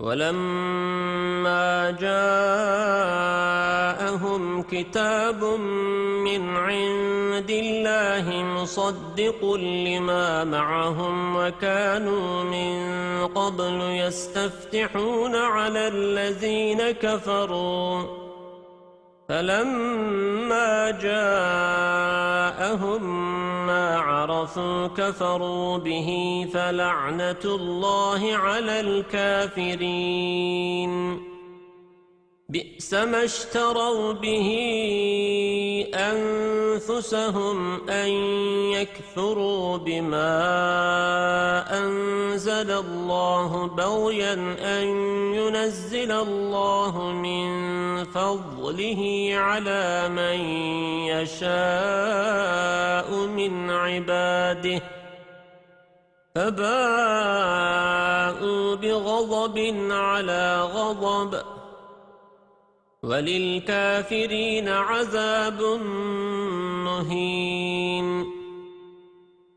ولما جاءهم كتاب من عند الله مصدق لما معهم وكانوا من قبل يستفتحون على الذين كفروا. فلما جاءهم عرفوا كفروا به فلعنة الله على الكافرين بئس ما اشتروا به أنفسهم أن يكفروا بما أنزل الله بغيا أن ينزل الله من فضله على من يشاء من عباده. فباءوا بغضب على غضب. وللكافرين عذاب مهين.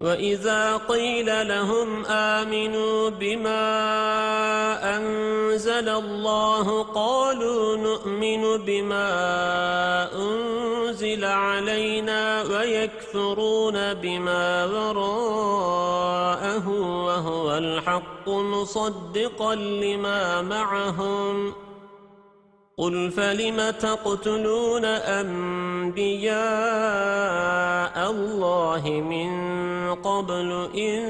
وإذا قيل لهم آمنوا بما أنزل الله قالوا نؤمن بما أنزل علينا ويكفرون بما وراءه وهو الحق مصدقا لما معهم قل فلم تقتلون أنبياء الله من قبل إن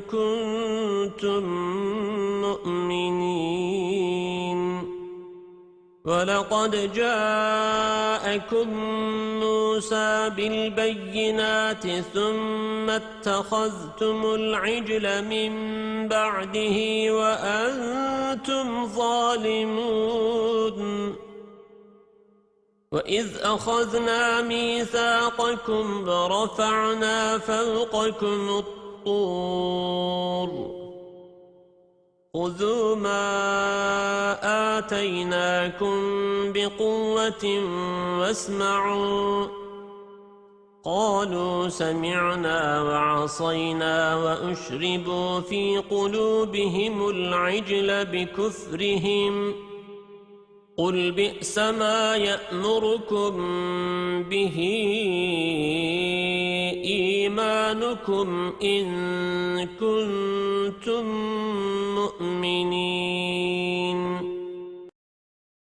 كنتم مؤمنين ولقد جاءكم موسى بالبينات ثم اتخذتم العجل من بعده وأنتم ظالمون. وإذ أخذنا ميثاقكم ورفعنا فوقكم الطور. خذوا ما آتيناكم بقوة واسمعوا. قالوا سمعنا وعصينا وأشربوا في قلوبهم العجل بكفرهم. قل بئس ما يأمركم به إيمانكم إن كنتم